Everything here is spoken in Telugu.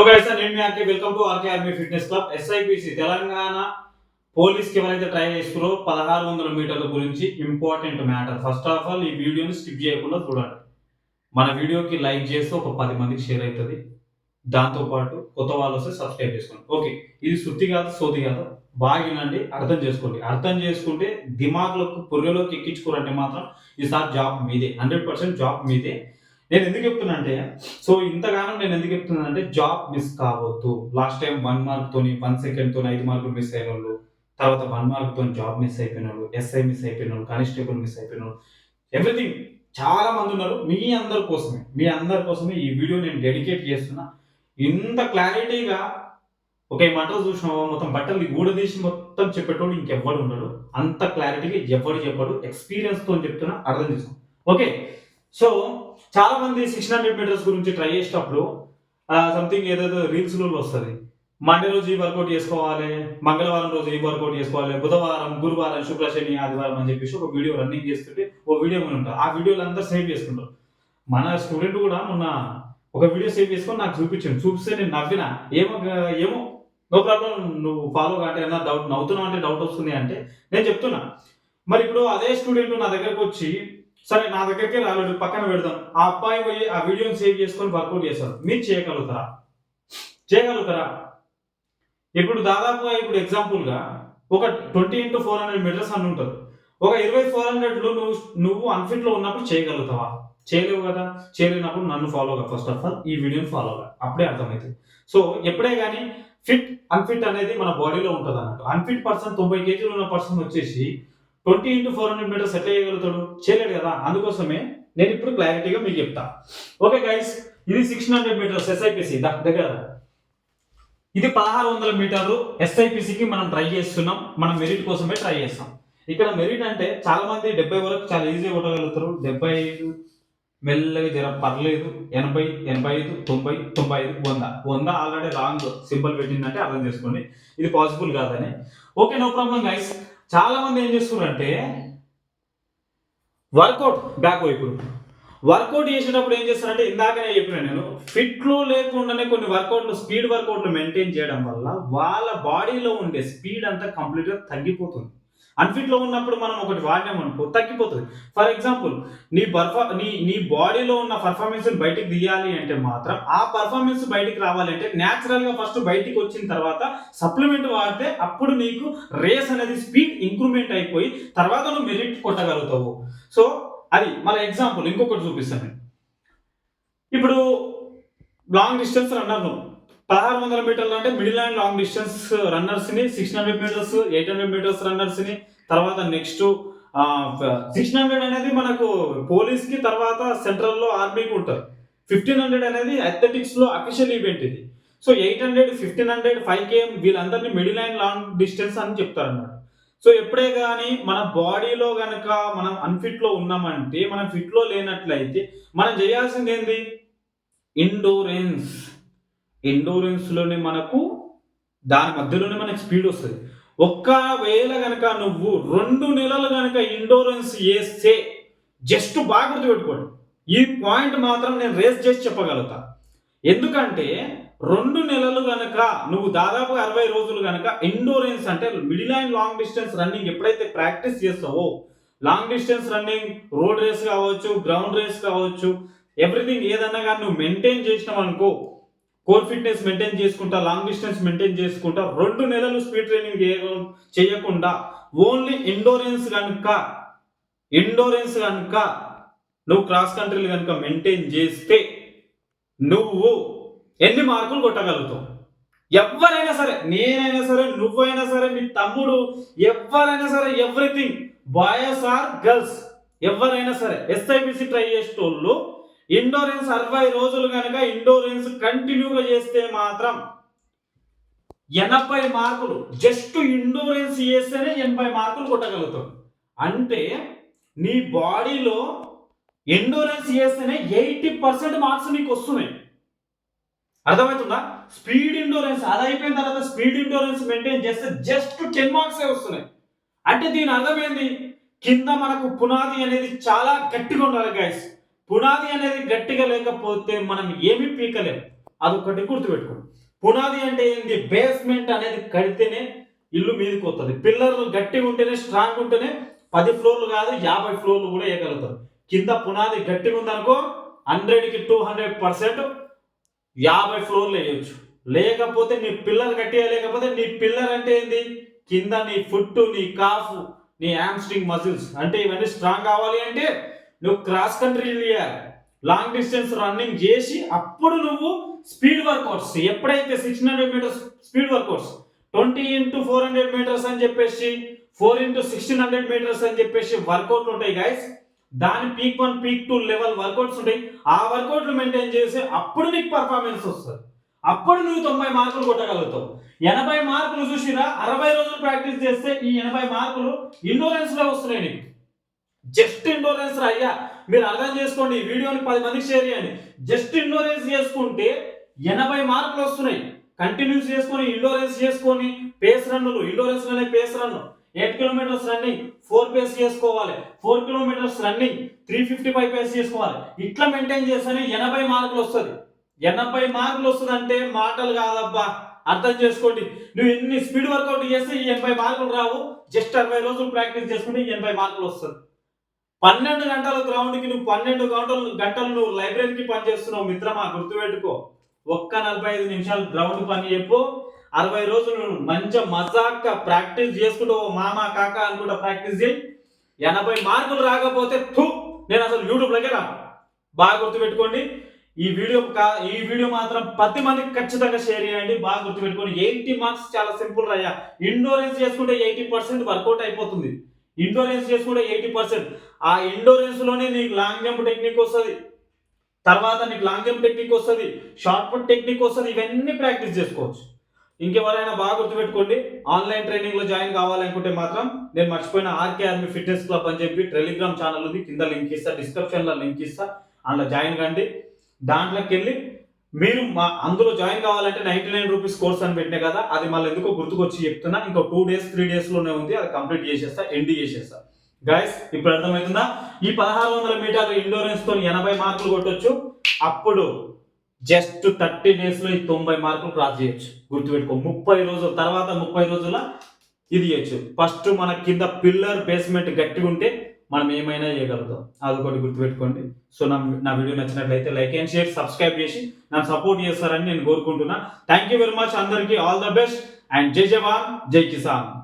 హలో గైస్ నేను మీ RK welcome to RK army fitness club SIPC Telangana పోలీస్కి ఎవరైతే ట్రై చేస్తారో పదహారు వందల మీటర్ల గురించి important matter first of all ఈ వీడియోని స్కిప్ చేయకుండా చూడండి. మన వీడియోకి లైక్ చేస్తే ఒక పది మందికి షేర్ అవుతుంది. దాంతోపాటు కొత్త వాళ్ళు వస్తే సబ్స్క్రైబ్ చేసుకోండి. ఓకే ఇది శృతి కాదు సోది కాదు బాగా వినండి అర్థం చేసుకోండి. అర్థం చేసుకుంటే దిమాగ్లకు పుర్రెలోకి ఎక్కించుకోరంటే మాత్రం ఈసారి జాబ్ మీదే హండ్రెడ్ పర్సెంట్ జాబ్ మీదే. నేను ఎందుకు చెప్తున్నా అంటే సో ఇంతగానం నేను ఎందుకు చెప్తున్నా అంటే జాబ్ మిస్ కావద్దు లాస్ట్ టైం వన్ మార్క్తో వన్ సెకండ్తో ఐదు మార్కులు మిస్ అయిన వాళ్ళు తర్వాత వన్ మార్క్ తోని జాబ్ మిస్ అయిపోయిన వాళ్ళు ఎస్ఐ మిస్ అయిపోయిన వాళ్ళు కానిస్టేబుల్ మిస్ అయిపోయిన వాళ్ళు ఎవ్రీథింగ్ చాలా మంది ఉన్నారు. మీ అందరి కోసమే. మీ అందరి కోసమే ఈ వీడియో నేను డెడికేట్ చేస్తున్నా. ఇంత క్లారిటీగా ఒక ఈ మంటలు చూసినావా? మొత్తం బట్టలు గూడదీసి మొత్తం చెప్పేటోడు ఇంకెవ్వడు ఉండడు అంత క్లారిటీగా ఎవడు చెప్పడు ఎక్స్పీరియన్స్తో చెప్తున్నా అర్థం చేసుకో. ఓకే సో చాలా మంది సిక్స్టీన్ హండ్రెడ్ మీటర్స్ గురించి ట్రై చేసేటప్పుడు సంథింగ్ ఏదేదో రీల్స్లో వస్తుంది. మండే రోజు ఈ వర్కౌట్ చేసుకోవాలి మంగళవారం రోజు ఈ వర్కౌట్ చేసుకోవాలి బుధవారం గురువారం శుక్ర శని ఆదివారం అని చెప్పేసి ఒక వీడియో రన్నింగ్ చేస్తుంటే ఓ వీడియో అని ఉంటుంది ఆ వీడియోలు అంతా సేవ్ చేసుకుంటారు. మన స్టూడెంట్ కూడా మొన్న ఒక వీడియో సేవ్ చేసుకొని నాకు చూపించాను చూపిస్తే నేను నవ్విన. ఏమో ఏమో నో ప్రాబ్లం నువ్వు ఫాలో అంటే ఏమన్నా డౌట్ నవ్వుతున్నావు అంటే డౌట్ వస్తుంది అంటే నేను చెప్తున్నా. మరి ఇప్పుడు అదే స్టూడెంట్ నా దగ్గరకు వచ్చి సరే నా దగ్గరికి రాలేదు పక్కన పెడదాం. ఆ అబ్బాయి పోయి ఆ వీడియోని సేవ్ చేసుకొని వర్కౌట్ చేస్తారు మీరు చేయగలుగుతారా? చేయగలుగుతారా? ఇప్పుడు దాదాపుగా ఇప్పుడు ఎగ్జాంపుల్గా ఒక twenty into four hundred metres అని ఉంటుంది. ఒక ఇరవై ఫోర్ హండ్రెడ్లో నువ్వు నువ్వు అన్ఫిట్లో ఉన్నప్పుడు చేయగలుగుతావా? చేయలేవు కదా. చేయలేనప్పుడు నన్ను ఫాలోగా ఫస్ట్ ఆఫ్ ఆల్ ఈ వీడియోని ఫాలోగా అప్పుడే అర్థమవుతుంది సో ఎప్పుడే కానీ ఫిట్ అన్ఫిట్ అనేది మన బాడీలో ఉంటుంది అన్నట్టు అన్ఫిట్ పర్సన్ తొంభై కేజీలు ఉన్న పర్సన్ వచ్చేసి twenty into four hundred metres ఎట్లా చేయగలుగుతాడు చేయలేడు కదా? అందుకోసమే నేను ఇప్పుడు క్లారిటీగా మీకు చెప్తా. ఓకే గైస్ ఇది సిక్స్ హండ్రెడ్ మీటర్స్ ఎస్ఐపిసి దగ్గర ఇది పదహారు వందల మీటర్లు ఎస్ఐపిసికి మనం ట్రై చేస్తున్నాం. మనం మెరిట్ కోసమే ట్రై చేస్తాం. ఇక్కడ మెరిట్ అంటే చాలా మంది డెబ్బై వరకు చాలా ఈజీగా కొట్టగలుగుతారు. డెబ్బై ఐదు మెల్లగా జర పర్లేదు. ఎనభై ఎనభై ఐదు తొంభై తొంభై ఐదు వంద. వంద ఆల్రెడీ రాంగ్ సింబల్ పెట్టిందంటే అర్థం చేసుకోండి. ఇది పాసిబుల్ కాదని. ఓకే నో ప్రాబ్లం గైస్ చాలా మంది ఏం చేస్తున్నారంటే వర్కౌట్ బ్యాక్ వైపు. వర్కౌట్ చేసేటప్పుడు ఏం చేస్తారంటే ఇందాకనే చెప్పిన నేను ఫిట్లో లేకుండానే కొన్ని వర్కౌట్లు స్పీడ్ వర్కౌట్లు మెయింటైన్ చేయడం వల్ల వాళ్ళ బాడీలో ఉండే స్పీడ్ అంతా కంప్లీట్గా తగ్గిపోతుంది. అన్ఫిట్లో ఉన్నప్పుడు మనం ఒకటి వాడినాం అనుకో తగ్గిపోతుంది. ఫర్ ఎగ్జాంపుల్ నీ పర్ఫా నీ నీ బాడీలో ఉన్న పర్ఫార్మెన్స్ బయటికి తీయాలి అంటే మాత్రం ఆ పర్ఫార్మెన్స్ బయటికి రావాలి అంటే ఫస్ట్ బయటికి వచ్చిన తర్వాత సప్లిమెంట్ వాడితే అప్పుడు నీకు రేస్ అనేది స్పీడ్ ఇంక్రూవ్మెంట్ అయిపోయి తర్వాత నువ్వు మెరిట్ కొట్టగలుగుతావు. సో అది మన ఎగ్జాంపుల్ ఇంకొకటి చూపిస్తాను. ఇప్పుడు లాంగ్ డిస్టెన్స్ రన్నర్ నువ్వు పదహారు వందల మీటర్లు అంటే middle and long distance రన్నర్స్ని six hundred metres eight hundred metres రన్నర్స్ని తర్వాత నెక్స్ట్ సిక్స్ హండ్రెడ్ అనేది మనకు పోలీస్కి తర్వాత సెంట్రల్లో ఆర్మీకి ఉంటుంది. ఫిఫ్టీన్ హండ్రెడ్ అనేది అథ్లెటిక్స్లో అఫీషియల్ ఈవెంట్ ఇది. So eight hundred fifteen hundred five KM వీళ్ళందరినీ మిడిల్ అండ్ లాంగ్ డిస్టెన్స్ అని చెప్తారన్నమాట. సో ఎప్పుడే కానీ మన బాడీలో కనుక మనం అన్ఫిట్లో ఉన్నామంటే మనం ఫిట్లో లేనట్లయితే మనం చేయాల్సింది ఏంది? ఇండోరెన్స్ ఎండోరెన్స్లోనే మనకు దాని మధ్యలోనే మనకి స్పీడ్ వస్తుంది. ఒక్కవేళ కనుక నువ్వు రెండు నెలలు కనుక ఇండోరెన్స్ చేస్తే జస్ట్ బాగా గుర్తుపెట్టుకోండి. ఈ పాయింట్ మాత్రం నేను రేస్ చేసి చెప్పగలుగుతా. ఎందుకంటే రెండు నెలలు కనుక నువ్వు దాదాపు అరవై రోజులు కనుక ఇండోరెన్స్ అంటే middle and long distance running ఎప్పుడైతే ప్రాక్టీస్ చేస్తావో long distance running road race కావచ్చు గ్రౌండ్ రేస్ కావచ్చు ఎవ్రీథింగ్ ఏదన్నా కానీ నువ్వు మెయింటైన్ చేసినావు అనుకో కోర్ ఫిట్నెస్ మెయింటైన్ చేసుకుంటా లాంగ్ డిస్టెన్స్ మెయింటైన్ చేసుకుంటా రెండు నెలలు స్పీడ్ ట్రైనింగ్ చేయకుండా ఓన్లీ ఎండోరెన్స్ కనుక ఎండోరెన్స్ కనుక నువ్వు క్రాస్ కంట్రీలు కనుక మెయింటైన్ చేస్తే నువ్వు ఎన్ని మార్కులు కొట్టగలుగుతావు? ఎవరైనా సరే నేనైనా సరే నువ్వైనా సరే మీ తమ్ముడు ఎవరైనా సరే ఎవ్రీథింగ్ బాయ్స్ ఆర్ గర్ల్స్ ఎవరైనా సరే ఎస్ఐబిసి ట్రై చేసేటోళ్ళు ఇండోరెన్స్ అరవై రోజులు కనుక ఇండోరెన్స్ కంటిన్యూగా చేస్తే మాత్రం ఎనభై మార్కులు జస్ట్ ఇండోరెన్స్ చేస్తేనే ఎనభై మార్కులు కొట్టగలుగుతాం అంటే నీ బాడీలో ఎండోరెన్స్ చేస్తేనే ఎయిటీ పర్సెంట్ మార్క్స్ నీకు వస్తున్నాయి. అర్థమవుతుందా? స్పీడ్ ఇండోరెన్స్ అది అయిపోయిన తర్వాత స్పీడ్ ఇండోరెన్స్ మెయింటైన్ చేస్తే జస్ట్ టెన్ మార్క్సే వస్తున్నాయి. అంటే దీని అర్థం ఏంది? కింద మనకు పునాది అనేది చాలా గట్టిగా ఉండాలి గైస్ పునాది అనేది గట్టిగా లేకపోతే మనం ఏమి పీకలేం. అదొకటి గుర్తుపెట్టుకోండి. పునాది అంటే ఏంది? బేస్మెంట్ అనేది కడితేనే ఇల్లు మీదకి వస్తుంది పిల్లర్లు గట్టిగా ఉంటేనే స్ట్రాంగ్ ఉంటేనే పది ఫ్లోర్లు కాదు యాభై ఫ్లోర్లు కూడా వేయగలుగుతారు. కింద పునాది గట్టిగా ఉందనుకో హండ్రెడ్కి టూ హండ్రెడ్ పర్సెంట్ యాభై ఫ్లోర్లు వేయొచ్చు. లేకపోతే నీ పిల్లర్ గట్టిగా లేకపోతే నీ పిల్లర్ అంటే ఏంది? కింద నీ ఫుట్ నీ కాఫ్ నీ హ్యామ్స్ట్రింగ్ మజిల్స్ అంటే ఇవన్నీ స్ట్రాంగ్ కావాలి అంటే నువ్వు క్రాస్ కంట్రీ చేయాలి లాంగ్ డిస్టెన్స్ రన్నింగ్ చేసి అప్పుడు నువ్వు స్పీడ్ వర్కౌట్స్ ఎప్పుడైతే six hundred metres speed workouts twenty into four hundred metres అని చెప్పేసి four into sixteen hundred metres అని చెప్పేసి వర్కౌట్లు ఉంటాయి గైస్ దాని peak one peak two level workouts ఉంటాయి. ఆ వర్కౌట్లు మెయింటైన్ చేసి అప్పుడు నీకు పర్ఫార్మెన్స్ వస్తుంది. అప్పుడు నువ్వు తొంభై మార్కులు కొట్టగలుగుతావు. ఎనభై మార్కులు చూసిరా అరవై రోజులు ప్రాక్టీస్ చేస్తే ఈ ఎనభై మార్కులు ఇండోరెన్స్లో వస్తున్నాయి నీకు. జస్ట్ ఇండోరెన్స్ అయ్యా. మీరు అర్థం చేసుకోండి ఈ వీడియోని పది మందికి షేర్ చేయండి. జస్ట్ ఇండోరెన్స్ చేసుకుంటే ఎనభై మార్కులు వస్తున్నాయి. కంటిన్యూస్ చేసుకొని ఇండోరెన్స్ చేసుకొని పేస్ రన్నులు ఇండోరెన్స్ అనే pace run eight kilometres running four pace చేసుకోవాలి. Four kilometres running three fifty five pace చేసుకోవాలి. ఇట్లా మెయింటైన్ చేస్తేనే ఎనభై మార్కులు వస్తుంది. ఎనభై మార్కులు వస్తుంది అంటే మాటలు కాదబ్బా. అర్థం చేసుకోండి. నువ్వు ఎన్ని స్పీడ్ వర్కౌట్ చేస్తే ఎనభై మార్కులు రావు. జస్ట్ అరవై రోజులు ప్రాక్టీస్ చేసుకుంటే ఎనభై మార్కులు వస్తుంది. పన్నెండు గంటల గ్రౌండ్కి నువ్వు పన్నెండు గంటలు గంటలు నువ్వు లైబ్రరీకి పని చేస్తున్నావు మిత్రమా గుర్తుపెట్టుకో. ఒక్క నలభై ఐదు నిమిషాలు గ్రౌండ్ పని చెప్పు. అరవై రోజులు మంచిగా మజాక్క ప్రాక్టీస్ చేసుకుంటూ ఓ మామ కాక అనుకుంటా ప్రాక్టీస్ చేయి. ఎనభై మార్కులు రాకపోతే థూ నేను అసలు యూట్యూబ్లోకే రాను. బాగా గుర్తుపెట్టుకోండి. ఈ వీడియో కా ఈ వీడియో మాత్రం పది మందికి ఖచ్చితంగా షేర్ చేయండి. బాగా గుర్తుపెట్టుకోండి. ఎయిటీ మార్క్స్ చాలా సింపుల్ రయ్యా. ఇండోరెన్స్ చేసుకుంటే ఎయిటీ పర్సెంట్ వర్కౌట్ అయిపోతుంది. ఇండోరెన్స్ చేసుకుంటే ఎయిటీ పర్సెంట్ ఆ ఇండోరెన్స్లోనే నీకు లాంగ్ జంప్ టెక్నిక్ వస్తుంది. తర్వాత నీకు లాంగ్ జంప్ టెక్నిక్ వస్తుంది షార్ట్ పుట్ టెక్నిక్ వస్తుంది ఇవన్నీ ప్రాక్టీస్ చేసుకోవచ్చు. ఇంకెవరైనా బాగా గుర్తుపెట్టుకోండి ఆన్లైన్ ట్రైనింగ్లో జాయిన్ కావాలనుకుంటే మాత్రం నేను మర్చిపోయిన ఆర్కే ఆర్మీ ఫిట్నెస్ క్లబ్ అని చెప్పి టెలిగ్రామ్ ఛానల్ ఉంది కింద లింక్ ఇస్తా డిస్క్రిప్షన్లో లింక్ ఇస్తా అందులో జాయిన్ కండి. దాంట్లోకి వెళ్ళి మీరు మా అందులో జాయిన్ కావాలంటే నైంటీ నైన్ రూపీస్ కోర్స్ అని పెట్టినా కదా అది మళ్ళీ ఎందుకో గుర్తుకొచ్చి చెప్తున్నా. ఇంకో టూ డేస్ త్రీ డేస్లోనే ఉంది అది కంప్లీట్ చేసేస్తా ఎండి చేసేస్తా. గైస్ ఇప్పుడు అర్థమవుతుందా? ఈ పదహారు వందల మీటర్ల ఇండోరెన్స్తో ఎనభై మార్కులు కొట్టొచ్చు. అప్పుడు జస్ట్ థర్టీ డేస్లో ఈ తొంభై మార్కులు క్రాస్ చేయొచ్చు. గుర్తుపెట్టుకో ముప్పై రోజుల తర్వాత ముప్పై రోజుల ఇది చేయొచ్చు. ఫస్ట్ మన కింద పిల్లర్ బేస్మెంట్ గట్టిగా ఉంటే మనం ఏమైనా చేయగలుగుతాం. అదొకటి గుర్తుపెట్టుకోండి. సో నా నా వీడియో నచ్చినట్లయితే లైక్ అండ్ షేర్ సబ్స్క్రైబ్ చేసి నన్ను సపోర్ట్ చేస్తారని నేను కోరుకుంటున్నా. థ్యాంక్ యూ వెరీ మచ్ అందరికీ. ఆల్ ద బెస్ట్ అండ్ జై జవాన్ జై కిసాన్.